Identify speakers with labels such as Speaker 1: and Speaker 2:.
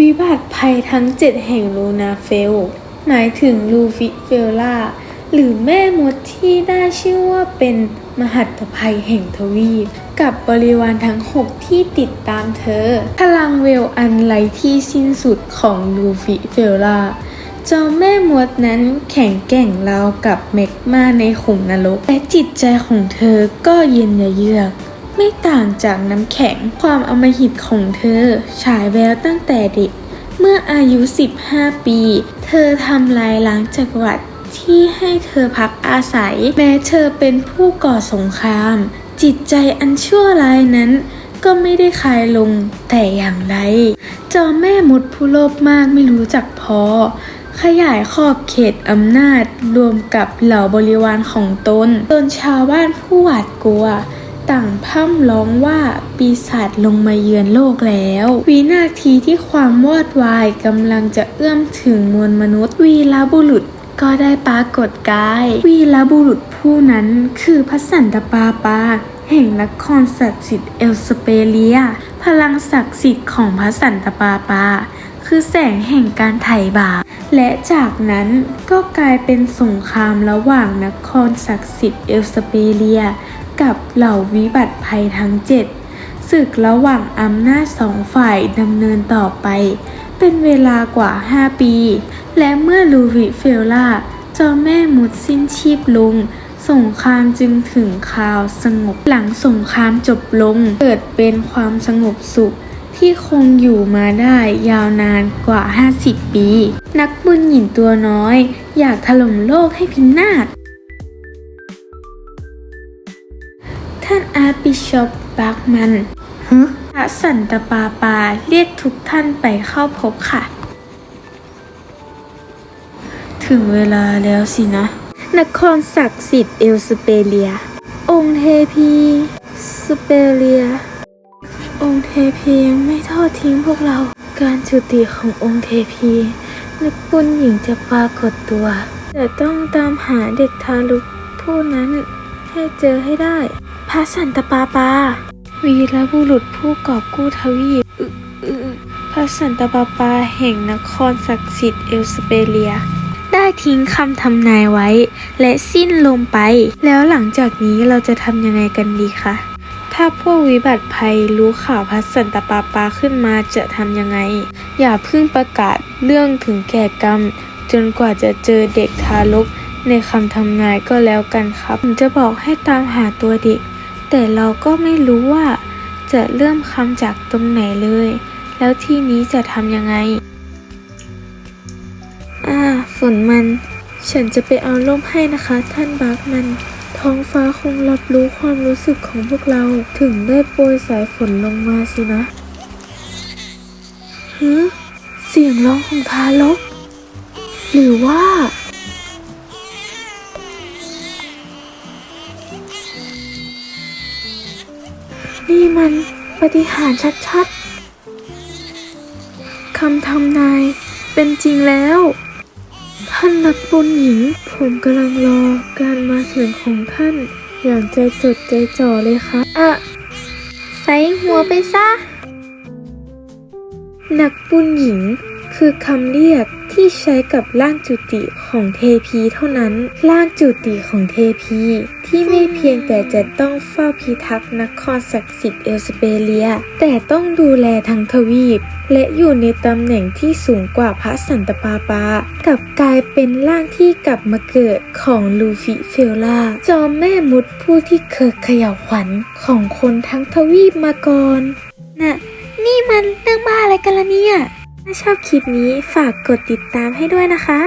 Speaker 1: วิบัติภัยทั้งเจ็ดแห่งลูนาเฟล หมายถึงลูฟิเฟลล่า หรือแม่มดที่ได้ชื่อว่าเป็นมหัตภัยแห่งทวีป กับบริวารทั้งหกที่ติดตามเธอ พลังเวลอันไรที่สิ้นสุดของลูฟิเฟลล่าเจ้าแม่มดนั้นแข็งแกร่งราวกับเมกมาในขุมนรก และจิตใจของเธอก็เย็นเยือก ไม่ต่างจากน้ำแข็ง ความอมหิตของเธอ ฉายแววตั้งแต่เด็ก เมื่ออายุ 15 ปี เธอทำลายล้างจักรวรรดิที่ให้เธอพักอาศัย แม้เธอเป็นผู้ก่อสงคราม จิตใจอันชั่วร้ายนั้น ก็ไม่ได้คลายลงแต่อย่างไร จอแม่มดผู้โลภมากไม่รู้จักพอ ขยายขอบเขตอำนาจรวมกับเหล่าบริวารของตนจนชาวบ้านผู้หวาดกลัว ต่างพร่ำร้องว่าปีศาจลงมาเยือนโลกแล้ว วินาทีที่ความวอดวายกำลังจะเอื้อมถึงมวลมนุษย์ วีรบุรุษก็ได้ปรากฏกาย วีรบุรุษผู้นั้นคือพระสันตปาปา แห่งนครศักดิ์สิทธิ์เอลสเปเลีย พลังศักดิ์สิทธิ์ของพระสันตปาปา คือแสงแห่งการไถ่บาปและจากนั้นก็กลายเป็นสงครามระหว่างนครศักดิ์สิทธิ์เอลสเปเลีย กับเหล่าวิบัติภัยทั้งเจ็ดศึกระหว่างอำนาจสองฝ่ายดำเนินต่อไป เป็นเวลากว่า 5 ปี และเมื่อลูวิเฟลล่าเจ้าแม่มุดสิ้นชีพลง สงครามจึงถึงคราวสงบหลังสงครามจบลง เกิดเป็นความสงบสุขที่คงอยู่มาได้ยาวนานกว่า 50 ปี นักบุญหญิงตัวน้อย อยากถล่มโลกให้พินาศ ท่านอาร์บิชอปบักมันฮะพระสันตะปาปาเรียกทุกท่านไปเข้าพบค่ะ ถึงเวลาแล้วสินะ นครศักดิ์สิทธิ์เอลสเปเลีย องค์เทพีสเปเลีย องค์เทพียังไม่ทอดทิ้งพวกเรา การจุติขององค์เทพีนักบุญหญิงจะปรากฏตัว แต่ต้องตามหาเด็กทารกผู้นั้นให้เจอให้ได้ พระสันตะปาปา วีรบุรุษผู้กอบกู้ทวีปอึอึพระสันตะปาปาแห่งนครศักดิ์สิทธิ์เอลสเปเลีย ได้ทิ้งคำทำนายไว้ และสิ้นลมไป แล้วหลังจากนี้เราจะทำยังไงกันดีคะถ้าพวกวิบัติภัยรู้ข่าวพระสันตะปาปาขึ้นมาจะทำยังไง อย่าเพิ่งประกาศเรื่องถึงแก่กรรม จนกว่าจะเจอเด็กทารกในคำทำนายก็แล้วกันครับ ผมจะบอกให้ตามหาตัวเด็ก แต่เราก็ไม่รู้ว่า จะเริ่มคำจากตรงไหนเลย แล้วที่นี้จะทำยังไง อ่า ฝนมัน ฉันจะไปเอาร่มให้นะคะ ท่านบาร์กมัน ท้องฟ้าคงรับรู้ความรู้สึกของพวกเรา ถึงได้โปรยสายฝนลงมาสินะฮึเสียงร้องของทารกหรือว่า นี่มันปฏิหารชัดๆ คำทำนายเป็นจริงแล้ว ท่านนักบุญหญิง ผมกำลังรอการมาถึงของท่านอย่างใจจดใจจ่อเลยครับอะใส่หัวไปซะ นักบุญหญิง คือคำเรียกที่ใช้กับร่างจุติของเทพีเท่านั้น ร่างจุติของเทพีที่ไม่เพียงแต่จะต้องเฝ้าพิทักษ์นครศักดิ์สิทธิ์เอลสเปเลีย แต่ต้องดูแลทั้งทวีป และอยู่ในตำแหน่งที่สูงกว่าพระสันตปาปา กับกลายเป็นร่างที่กลับมาเกิดของลูฟิเฟลล่า จอมแม่มดผู้ที่เคยเขย่าวขวัญของคนทั้งทวีปมาก่อน น่ะ นี่มันเรื่องบ้าอะไรกันล่ะเนี่ย ถ้าชอบคลิปนี้ฝากกดติดตามให้ด้วยนะคะ